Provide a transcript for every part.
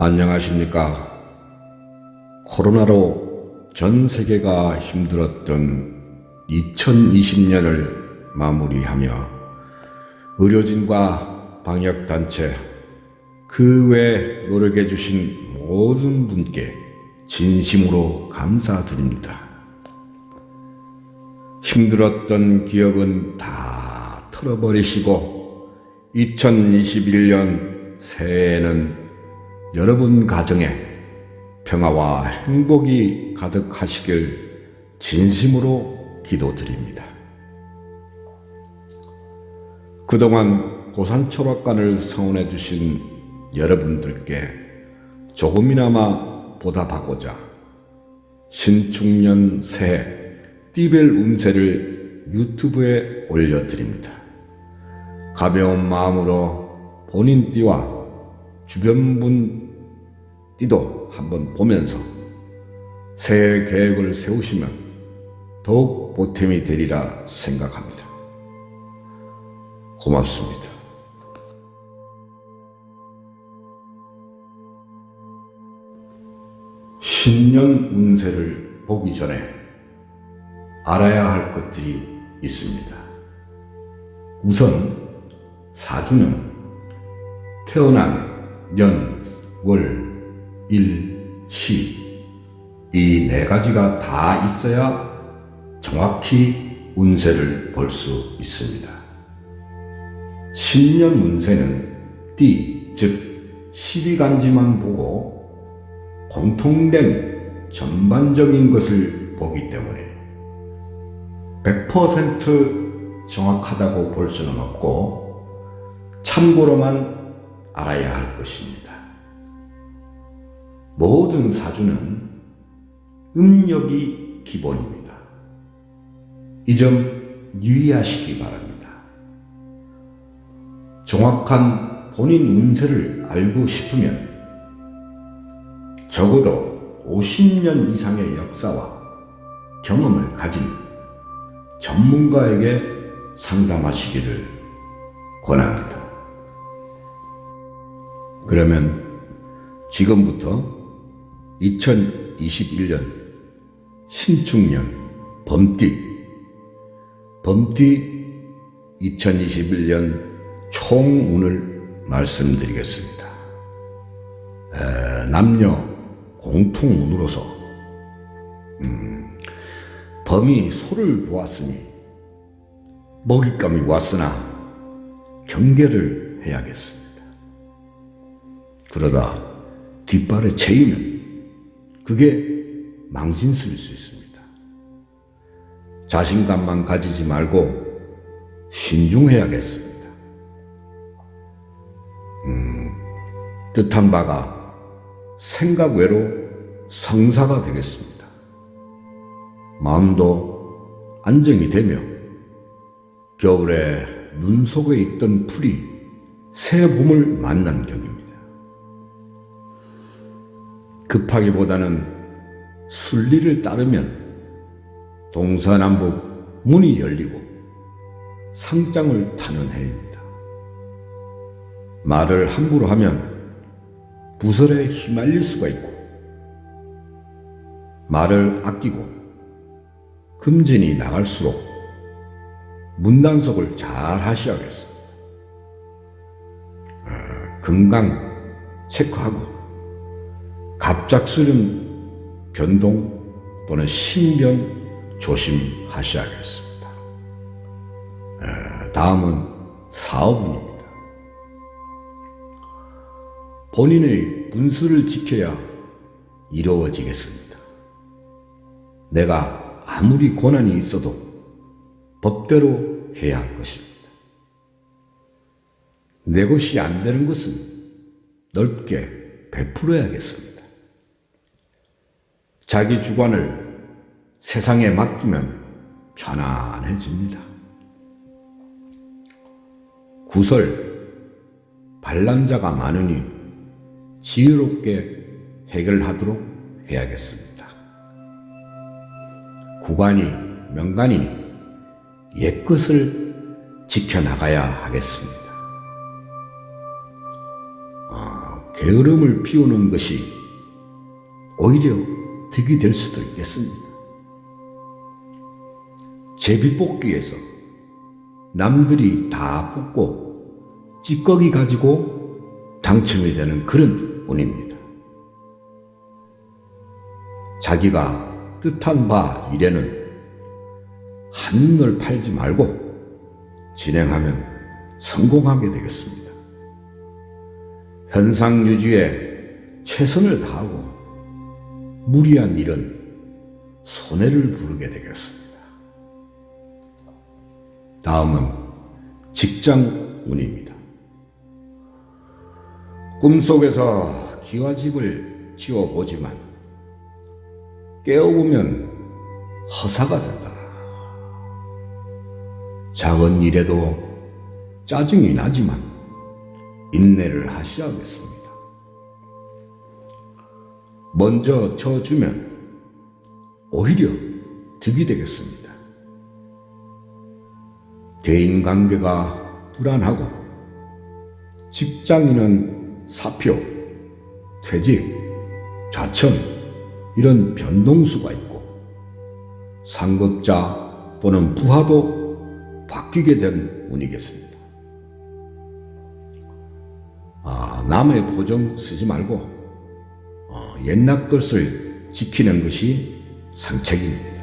안녕하십니까. 코로나로 전 세계가 힘들었던 2020년을 마무리하며 의료진과 방역단체, 그 외 노력해주신 모든 분께 진심으로 감사드립니다. 힘들었던 기억은 다 털어버리시고 2021년 새해에는 여러분 가정에 평화와 행복이 가득하시길 진심으로 기도드립니다. 그동안 고산초락관을 성원해 주신 여러분들께 조금이나마 보답하고자 신축년 새해 띠벨 운세를 유튜브에 올려드립니다. 가벼운 마음으로 본인 띠와 주변 분 띠도 한번 보면서 새해 계획을 세우시면 더욱 보탬이 되리라 생각합니다. 고맙습니다. 신년 운세를 보기 전에 알아야 할 것들이 있습니다. 우선 사주는 태어난 년, 월, 일, 시 이 네 가지가 다 있어야 정확히 운세를 볼 수 있습니다. 신년 운세는 띠, 즉 12간지만 보고 공통된 전반적인 것을 보기 때문에 100% 정확하다고 볼 수는 없고 참고로만 알아야 할 것입니다. 모든 사주는 음력이 기본입니다. 이 점 유의하시기 바랍니다. 정확한 본인 운세를 알고 싶으면 적어도 50년 이상의 역사와 경험을 가진 전문가에게 상담하시기를 권합니다. 그러면 지금부터 2021년 신축년 범띠 범띠 2021년 총운을 말씀드리겠습니다. 에, 남녀 공통운으로서 음, 범이 소를 보았으니 먹잇감이 왔으나 경계를 해야겠습니다. 그러다 뒷발에 채이면 그게 망신수일 수 있습니다. 자신감만 가지지 말고 신중해야겠습니다. 음, 뜻한 바가 생각 외로 성사가 되겠습니다. 마음도 안정이 되며 겨울에 눈 속에 있던 풀이 새 봄을 만난 격입니다. 급하기보다는 순리를 따르면 동서남북 문이 열리고 상장을 타는 해입니다. 말을 함부로 하면 부설에 휘말릴 수가 있고 말을 아끼고 금진이 나갈수록 문단속을 잘 하셔야겠습니다. 어, 건강 체크하고 갑작스런 변동 또는 신변 조심하셔야겠습니다. 에, 다음은 사업운입니다. 본인의 분수를 지켜야 이루어지겠습니다. 내가 아무리 고난이 있어도 법대로 해야 할 것입니다. 내 것이 안 되는 것은 넓게 베풀어야겠습니다. 자기 주관을 세상에 맡기면 편안해집니다. 구설, 반란자가 많으니 지혜롭게 해결하도록 해야겠습니다. 구관이 명간이니 옛것을 지켜나가야 하겠습니다. 어, 게으름을 피우는 것이 오히려 득이 될 수도 있겠습니다. 제비 뽑기에서 남들이 다 뽑고 찌꺼기 가지고 당첨이 되는 그런 운입니다. 자기가 뜻한 바 일에는 한눈을 팔지 말고 진행하면 성공하게 되겠습니다. 현상 유지에 최선을 다하고 무리한 일은 손해를 부르게 되겠습니다. 다음은 직장 운입니다. 꿈속에서 기와집을 지어보지만 깨어보면 허사가 된다. 작은 일에도 짜증이 나지만 인내를 하셔야겠습니다. 먼저 쳐주면 오히려 득이 되겠습니다. 대인 관계가 불안하고 직장인은 사표, 퇴직, 좌천 이런 변동수가 있고 상급자 또는 부하도 바뀌게 된 운이겠습니다. 아, 남의 보정 쓰지 말고 어, 옛날 것을 지키는 것이 상책입니다.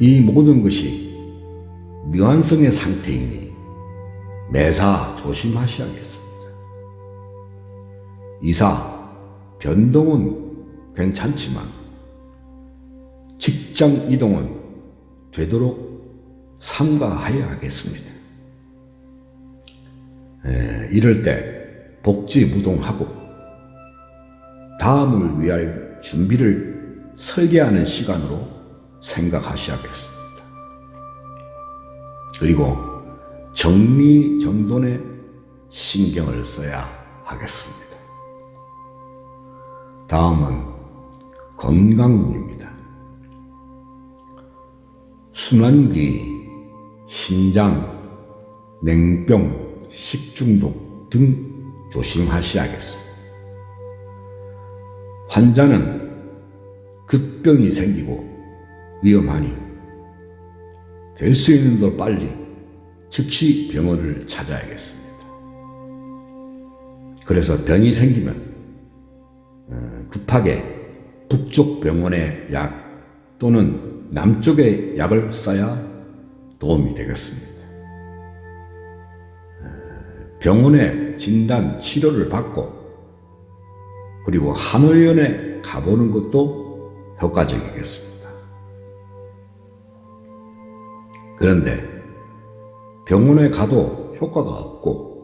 이 모든 것이 미완성의 상태이니 매사 조심하셔야겠습니다. 이사, 변동은 괜찮지만 직장 이동은 되도록 삼가하여야겠습니다. 에, 이럴 때 복지무동하고 다음을 위할 준비를 설계하는 시간으로 생각하셔야겠습니다. 그리고 정리 정돈에 신경을 써야 하겠습니다. 다음은 건강운입니다. 순환기, 신장, 냉병, 식중독 등 조심하셔야겠습니다. 환자는 급병이 생기고 위험하니 될 수 있는 더 빨리 즉시 병원을 찾아야겠습니다. 그래서 병이 생기면 어, 급하게 북쪽 병원의 약 또는 남쪽의 약을 써야 도움이 되겠습니다. 어, 병원에 진단 치료를 받고 그리고 한의원에 가보는 것도 효과적이겠습니다. 그런데 병원에 가도 효과가 없고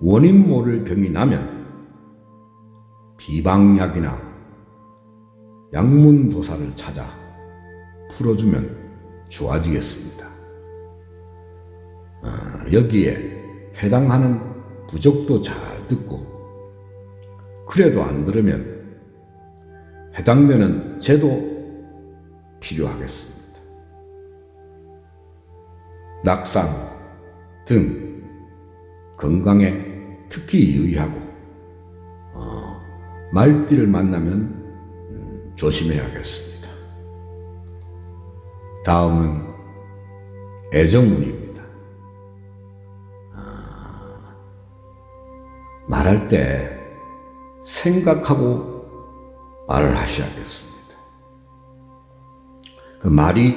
원인 모를 병이 나면 비방약이나 약문도사를 찾아 풀어주면 좋아지겠습니다. 아, 여기에 해당하는 부적도 잘 듣고 그래도 안 들으면 해당되는 제도 필요하겠습니다. 낙상 등 건강에 특히 유의하고 어, 말띠를 만나면 음, 조심해야겠습니다. 다음은 애정운입니다. 아, 말할 때 생각하고 말을 하셔야겠습니다. 그 말이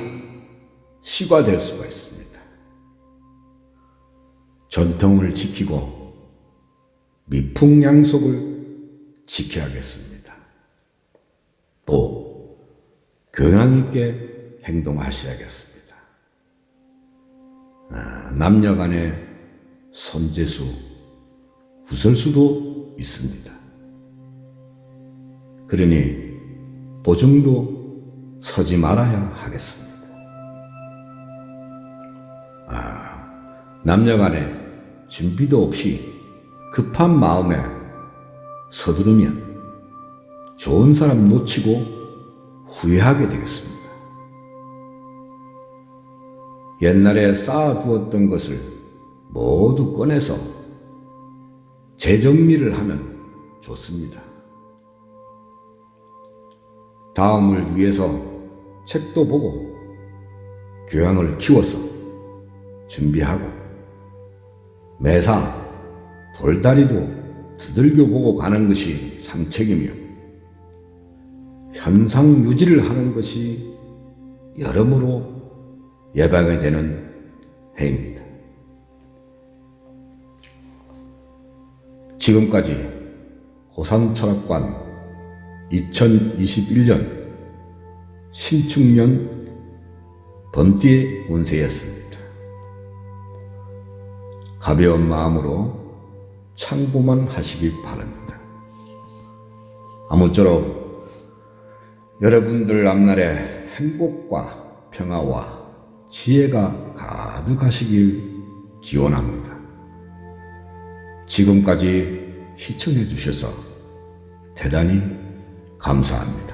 시과될 수가 있습니다. 전통을 지키고 미풍양속을 지켜야겠습니다. 또 교양 있게 행동하셔야겠습니다. 아, 남녀 간의 손재수, 구설수도 있습니다. 그러니 보증도 서지 말아야 하겠습니다. 아, 남녀 간에 준비도 없이 급한 마음에 서두르면 좋은 사람 놓치고 후회하게 되겠습니다. 옛날에 쌓아두었던 것을 모두 꺼내서 재정리를 하면 좋습니다. 다음을 위해서 책도 보고 교양을 키워서 준비하고 매사 돌다리도 두들겨 보고 가는 것이 삼책이며 현상 유지를 하는 것이 여러모로 예방이 되는 해입니다. 지금까지 고산철학관 2021년 신축년 번띠의 운세였습니다. 가벼운 마음으로 참고만 하시기 바랍니다. 아무쪼록 여러분들 앞날에 행복과 평화와 지혜가 가득하시길 기원합니다. 지금까지 시청해 주셔서 대단히 감사합니다.